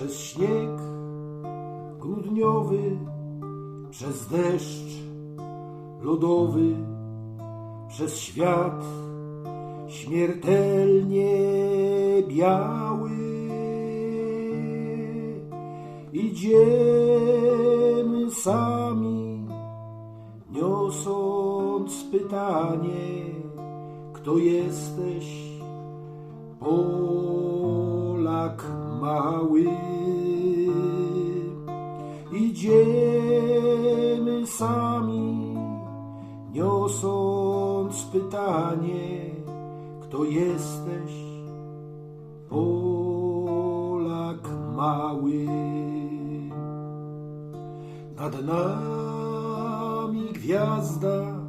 przez śnieg grudniowy, przez deszcz lodowy, przez świat śmiertelnie biały. Idziemy sami, niosąc pytanie, kto jesteś, Polak mały. Idziemy sami, niosąc pytanie, kto jesteś, Polak mały. Nad nami gwiazda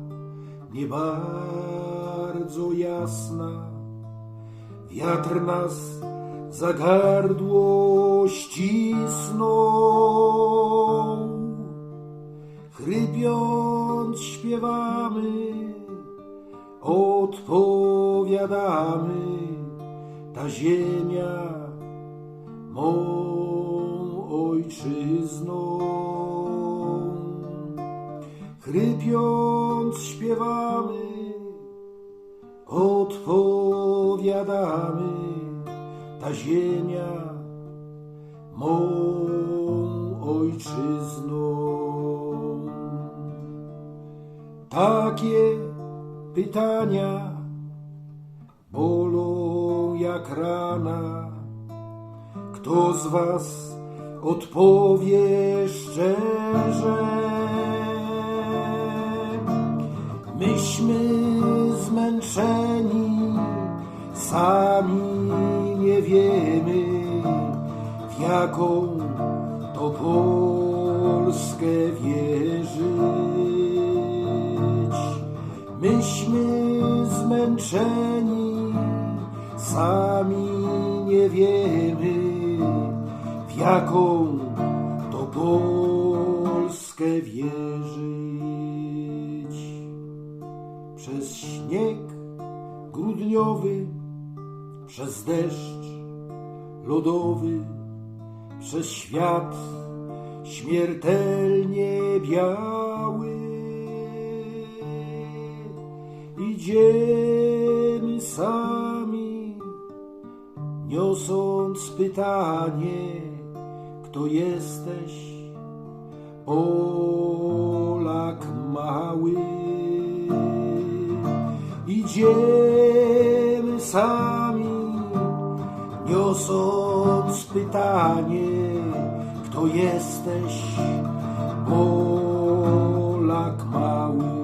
nie bardzo jasna, wiatr nas za gardło ścisnął. Chrypiąc śpiewamy, odpowiadamy, ta ziemia mą ojczyzną. Chrypiąc śpiewamy, odpowiadamy, ta ziemia mą ojczyzną. Takie pytania bolą jak rana. Kto z was odpowie szczerze? Myśmy zmęczeni, sami nie wiemy, w jaką to Polskę wierzyć. Myśmy zmęczeni, sami nie wiemy, w jaką to Polskę wierzyć. Przez śnieg grudniowy, przez deszcz lodowy, przez świat śmiertelnie biały. Idziemy sami, niosąc pytanie, kto jesteś, Polak mały. Idziemy sami, niosąc pytanie, kto jesteś, Polak mały.